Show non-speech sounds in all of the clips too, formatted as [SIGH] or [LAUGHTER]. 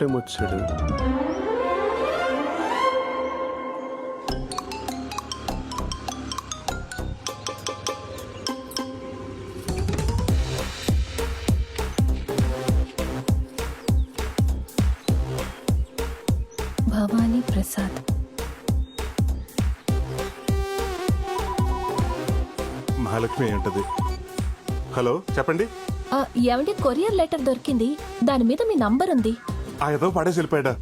Time వచ్చాడు భవానీ ప్రసాద్. మహాలక్ష్మి అయి ఉంటది హలో చెప్పండి. ఆ, ఏమండి? కొరియర్ లెటర్ దొరికింది. దాని మీద మీ నంబర్ ఉంది ఆ ఏదో పడేసి వెళ్ళిపోయాడా.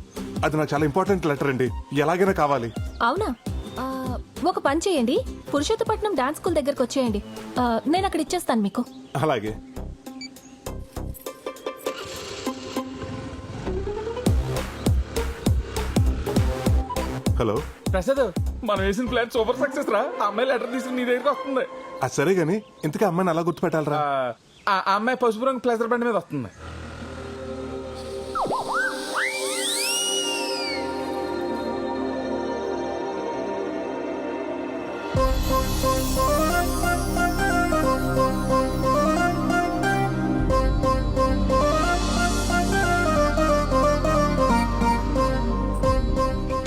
అది నాకు చాలా ఇంపార్టెంట్ లెటర్ అండి. ఎలాగైనా కావాలి. అవునా? ఆ, ఒక పని చేయండి. పురుషోత్తపట్నం డాన్స్ స్కూల్ దగ్గరకు వచ్చేయండి. ఆ, నేను అక్కడ ఇచ్చేస్తాను మీకు. అలాగే. హలో. ప్రసాద్ మనం వేసిన ప్లాన్ సూపర్ సక్సెస్ రా. ఆ అమ్మాయి లెటర్ తీసుకుని నీ దగ్గరికి వస్తుంది. అది సరే గాని ఇంతకీ అమ్మాయిని అలా గుర్తుపెట్టాలరా? ఆ, ఆ ఆ అమ్మాయి పసుపు రంగు ప్లేసర్ బండి మీద వస్తుంది.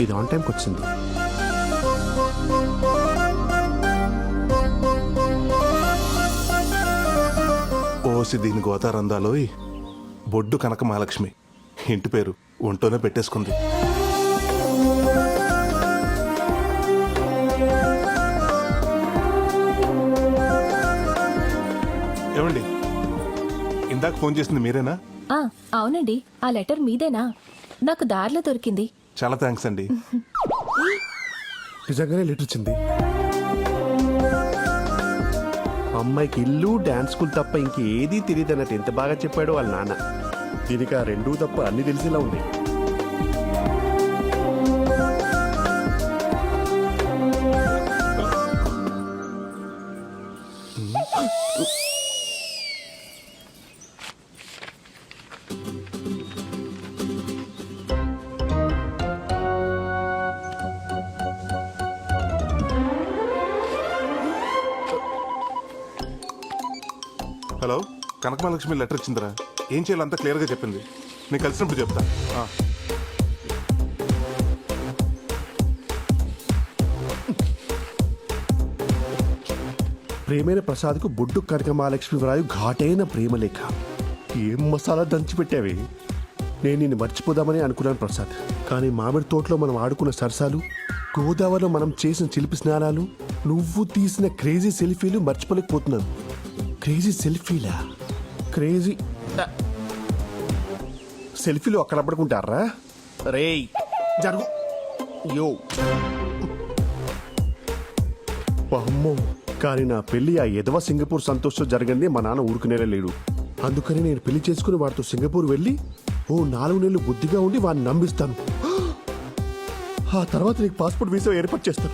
ఇది ఆన్ టైంకి వచ్చింది. ఓసి దీని గోతారందాలోయ్ బొడ్డు కనక మహాలక్ష్మి ఇంటి పేరు ఒంటోనే పెట్టేసుకుంది. ఇందాక ఫోన్ చేసింది మీరేనా? ఆ, అవునండి. ఆ లెటర్ మీదేనా? నాకు దారిలో దొరికింది. చాలా థ్యాంక్స్ అండి. నిజంగానే లెటర్ వచ్చింది. అమ్మాయికి ఇల్లు డాన్స్ స్కూల్ తప్ప ఇంకేదీ తెలియదు అన్నట్టు ఎంత బాగా చెప్పాడు వాళ్ళ నాన్న. దీనికి ఆ రెండూ తప్ప అన్ని తెలిసేలా ఉన్నాయి. హలో కనకమహాలక్ష్మి లెటర్ ఇచ్చిందిరా. ఏం చేయాలో అంతా క్లియర్గా చెప్పింది. నేను కలిసినప్పుడు చెప్తా. ఆ. ప్రేమైన ప్రసాద్కు బొడ్డు కనక మహాలక్ష్మి వ్రాయు ఘాటైన ప్రేమలేఖ ఏం మసాలా దంచి పెట్టావి? నేను నిన్ను మర్చిపోదామని అనుకున్నాను ప్రసాద్. కానీ మామిడి తోటలో మనం ఆడుకున్న సరసాలు గోదావరిలో మనం చేసిన చిలిపి స్నానాలు నువ్వు తీసిన క్రేజీ సెల్ఫీలు మర్చిపోలేకపోతున్నాను. క్రేజీ సెల్ఫీలా? క్రేజీ సెల్ఫీలు అక్కడ పడుకుంటారా రేయ్ జరుగు. యో. అమ్మో కానీ నా పెళ్ళి ఆ ఎదవ సింగపూర్ సంతోషం జరగంది మా నాన్న ఊరుకునేలా లేడు అందుకని నేను పెళ్ళి చేసుకుని వాడితో సింగపూర్ వెళ్ళి ఓ నాలుగు నెలలు బుద్ధిగా ఉండి వాడిని నమ్మిస్తాను ఆ తర్వాత నీకు పాస్పోర్ట్ వీసా ఏర్పాటు చేస్తాను.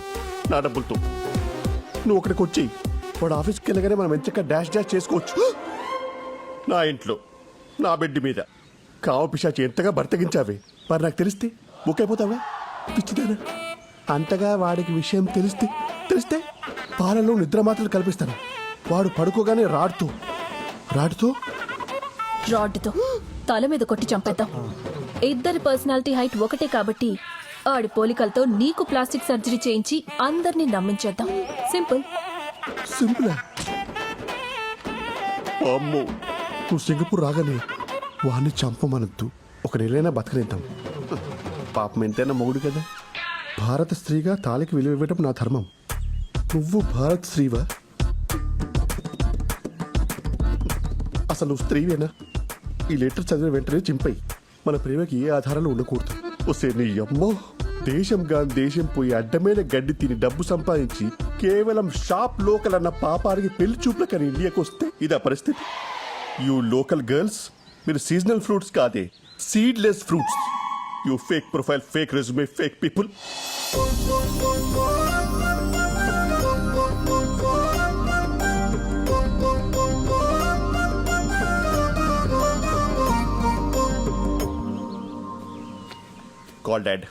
నా డబ్బులతో. నువ్వు అక్కడికి వచ్చి వాడు ఆఫీస్కి వెళ్ళగానే మనం ఎంచక్క డాష్ డాష్ చేసుకోవచ్చు? నా ఇంట్లో నా బెడ్ మీద. కావ పిశాచి ఎంతగా బర్తగించావే? మరి నాకు తెలిస్తే బుక్ అయిపోతావా పిచ్చిదానా? అంతగా వాడికి విషయం తెలిస్తే తెలిస్తే పాలలో నిద్ర మాత్రలు కల్పిస్తాను. వాడు పడుకోగానే రాడుతూ రాడుతూ? రాడ్తో తల మీద కొట్టి చంపేద్దాం. ఇద్దరి పర్సనాలిటీ హైట్ ఒకటే కాబట్టి ఆడి పోలికలతో నీకు ప్లాస్టిక్ సర్జరీ చేయించి అందరినీ నమ్మించేద్దాం. సింపుల్. సింపుల్? అమ్మో నువ్వు సింగపూర్ రాగానే వాడిని చంపమనద్దు. ఒక నెలైనా బతకనిద్దాం. పాపం ఎంతైనా మొగుడు కదా. భారత స్త్రీగా తాలికి విలువ ఇవ్వటం నా ధర్మం. నువ్వు భారత్ స్త్రీవా? అసలు నువ్వు స్త్రీవేనా? ఈ లెటర్ చదివిన వెంటనే చింపై. మన ప్రేమకి ఏ ఆధారాలు ఉండకూడదు. వస్తే నీ అమ్మో! దేశంగా దేశం పోయి అడ్డమైన గడ్డి తిని డబ్బు సంపాదించి కేవలం షాప్ లోకల్ అన్న పాపానికి పెళ్ళి చూపులకని ఇండియాకి వస్తే ఇదా పరిస్థితి. యూ లోకల్ గర్ల్స్ మీరు సీజనల్ ఫ్రూట్స్ కాదే seedless fruits. You fake profile fake resume fake people. Call dad.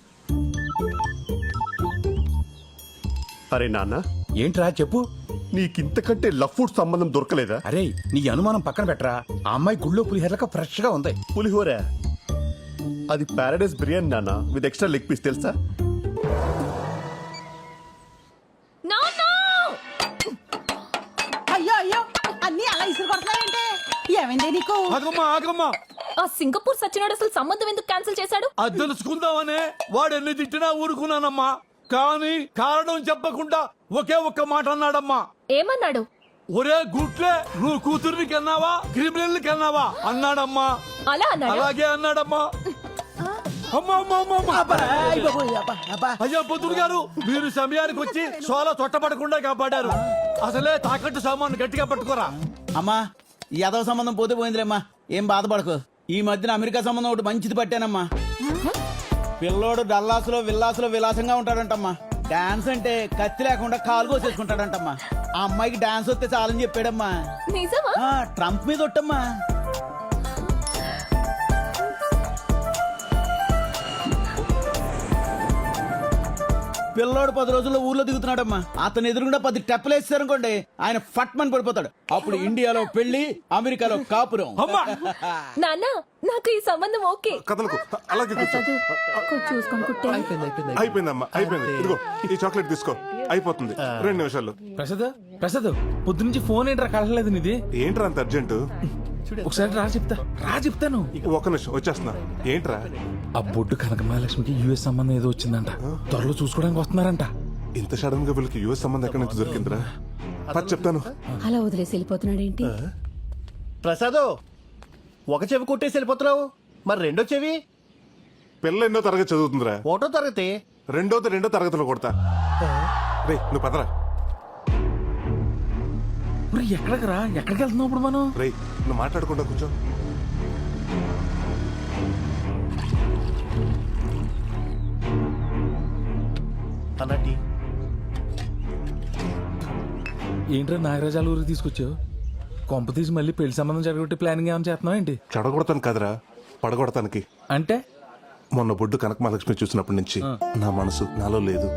అరే నాన్న. ఏంట్రా చెప్పు. నీకింతకంటే లవ్ ఫుడ్ సంబంధం దొరకలేదా? అరే నీ అనుమానం పక్కన పెట్టరా? ఆ అమ్మాయి గుళ్ళో పులిహేరలక ఫ్రెష్గా ఉంది. పులిహోర? అది పారాడైస్ బిర్యానీ నాన్న విత్ ఎక్స్ట్రా లెగ్ పీస్ తెలుసా? No no! అయ్యో అయ్యో అన్ని అలా ఇసురు కొడతావేంటి ఏమైంది నీకు? ఆగమ్మా ఆగమ్మా. ఆ సింగపూర్ సచ్చినోడు అసలు సంబంధం ఎందుకు క్యాన్సిల్ చేశాడు? అది తెలుసుకుందామనే. వాడు ఎన్ని తిట్టినా ఊరుకున్నానమ్మా. కానీ కారణం చెప్పకుండా ఒకే ఒక్క మాట అన్నాడమ్మా. ఏమన్నాడు? ఒరే గుట్లే నువ్వు కూతుర్ని కన్నావా క్రిమినల్ కన్నావా? అన్నాడమ్మా. అలా అన్నాడు? అలాగే అన్నాడమ్మా. అమ్మా. అయ్యా పొద్దుడు గారు మీరు సమయానికి వచ్చి సోల తొట్టపడకుండా కాపాడారు. అసలే తాకట్టు సామాను గట్టిగా పట్టుకోరా. అమ్మా ఈ యాదవ సంబంధం పోతే పోయిందిలేమ్మా. ఏం బాధపడకు. ఈ మధ్యన అమెరికా సంబంధం ఒకటి మంచిది పట్టానమ్మా. పిల్లోడు డల్లాసులో విల్లాసులో విలాసంగా ఉంటాడంటమ్మా. డాన్స్ అంటే కత్తి లేకుండా కాలు కోసేసుకుంటాడంటమ్మా. ఆ అమ్మాయికి డాన్స్ వస్తే చాలని చెప్పాడమ్మా. నిజమా? ఆ, ట్రంప్ మీద ఒట్టమ్మా. పిల్లోడు పది రోజుల్లో ఊర్లో దిగుతున్నాడమ్మా. అతను ఎదురుగుండా పది టెప్పలేసారనుకోండి ఆయన ఫట్మని పడిపోతాడు. అప్పుడు ఇండియాలో పెళ్ళి అమెరికాలో కాపురం. అమ్మా. [LAUGHS] నాన్న నాకు ఈ సంబంధం ఓకే. కథలకు అలాగే కూర్చో. కొంచెం చూసుకొని కుట్టే. అయిపోయిందమ్మా అయిపోయింది. ఇదిగో ఈ చాక్లెట్ తీసుకో. అయిపోతుంది. రెండు నిమిషాలు ప్రసాద్ ప్రసాద్ పొద్దు నుంచి ఫోన్ ఏంట్రా కలగలేదు నీది? ఏంట్రా అంత అర్జెంటు? ఒకసారి రా చెప్తా. రా చెప్తాను. ఒక్క నిమిషం వచ్చేస్తున్నా. ఏంట్రా? ఆ బొడ్డు కనక మహాలక్ష్మికి యుఎస్ సంబంధం ఏదో వచ్చిందంట. త్వరలో చూసుకోవడానికి వస్తున్నారంట. ఇంత సడన్గా వీళ్ళకి యుఎస్ సంబంధం ఎక్కడి నుంచి దొరికిందిరా? పది చెప్తాను. అలా వదిలేసి వెళ్ళిపోతున్నాడు ఏంటి ప్రసాదో ఒక చెవి కొట్టేసి వెళ్ళిపోతున్నావు? మరి రెండో చెవి? పిల్ల ఎన్నో తరగతి చదువుతుందిరా. ఒకటో తరగతి? రెండోది రెండో తరగతిలో కొడతా. రే నువ్వు పదరా. ఎక్కడికి రా ఎక్కడికి వెళ్తున్నావు ఇప్పుడు మనం? రే నువ్వు మాట్లాడకుండా కూర్చో. అన్నట్టి ఏంట్రా నాగరాజాల ఊరికి తీసుకొచ్చావు? కొంప తీసి మళ్ళీ పెళ్ళి సంబంధం జరగొట్టి ప్లానింగ్ ఏమైనా చేస్తున్నావు ఏంటి? చెడగొడతాను కదరా పడగొడతానికి. అంటే? మొన్న బొడ్డు కనక మహాలక్ష్మి చూసినప్పటి నుంచి నా మనసు నాలో లేదు.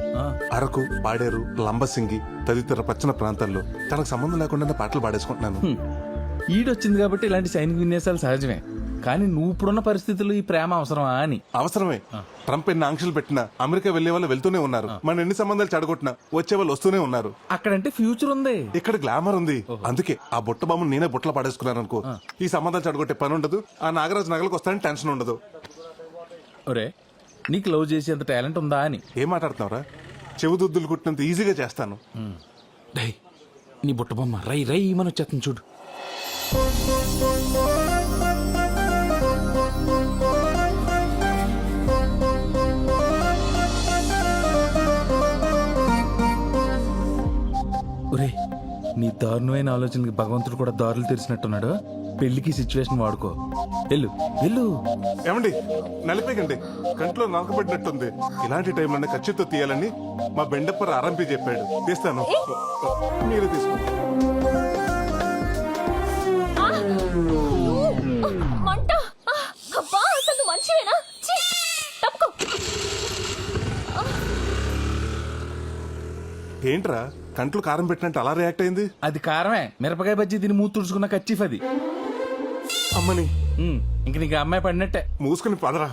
అరకు పాడేరు లంబసింగి తదితర పచ్చని ప్రాంతాల్లో తనకు సంబంధం లేకుండా పాటలు పాడేసుకుంటున్నాను. ఈడొచ్చింది కాబట్టి ఇలాంటి సైనిక విన్యాసాలు సహజమే. కానీ నువ్వు ఇప్పుడున్న పరిస్థితుల్లో ఈ ప్రేమ అవసరమా అని. అవసరమే. ట్రంప్ ఎన్ని ఆంక్షలు పెట్టినా అమెరికా వెళ్ళే వాళ్ళు వెళ్తూనే ఉన్నారు. మన ఎన్ని సంబంధాలు చెడగొట్టినా వచ్చే వాళ్ళు వస్తూనే ఉన్నారు. అక్కడంటే ఫ్యూచర్ ఉంది. ఇక్కడ గ్లామర్ ఉంది. అందుకే ఆ బుట్ట బొమ్మను నేనే బుట్టలో పడేసుకున్నాను అనుకో. ఈ సంబంధాలు చెడగొట్టే పని ఉండదు. ఆ నాగరాజు నగలకు వస్తానని టెన్షన్ ఉండదు. ఒరే నీకు లవ్ చేసేంత టాలెంట్ ఉందా అని. ఏం మాట్లాడుతున్నావురా? చెవుదుద్దులు కుట్టినంత ఈజీగా చేస్తాను. డై నీ బుట్ట బొమ్మ రై రై మన వచ్చేస్తుంది చూడు. నీ దారుణమైన ఆలోచనకి భగవంతుడు కూడా దారులు తెరిచినట్టున్నాడు. పెళ్ళికి సిచ్యువేషన్ వాడుకో. వెళ్ళు. వెళ్ళు. ఏమండి? నలిపేకండి. కంట్లో నలకబడినట్టుంది ఇలాంటి టైంలోనే ఖచ్చితంగా తీయాలని మా బెండప్పర్ ఆరంపి చెప్పాడు. తీస్తాను. మీరే తీసుకోండి. ఏంట్రా? కంట్లో కారం పెట్టినట్టు అలా రియాక్ట్ అయింది? అది కారమే. మిరపకాయ బజ్జీ తిని మూతి తుడుచుకున్న కచ్చిఫ్ అది. అమ్మని. ఇంక నీకు ఆ అమ్మాయి పడినట్టే. మూసుకుని పదరా.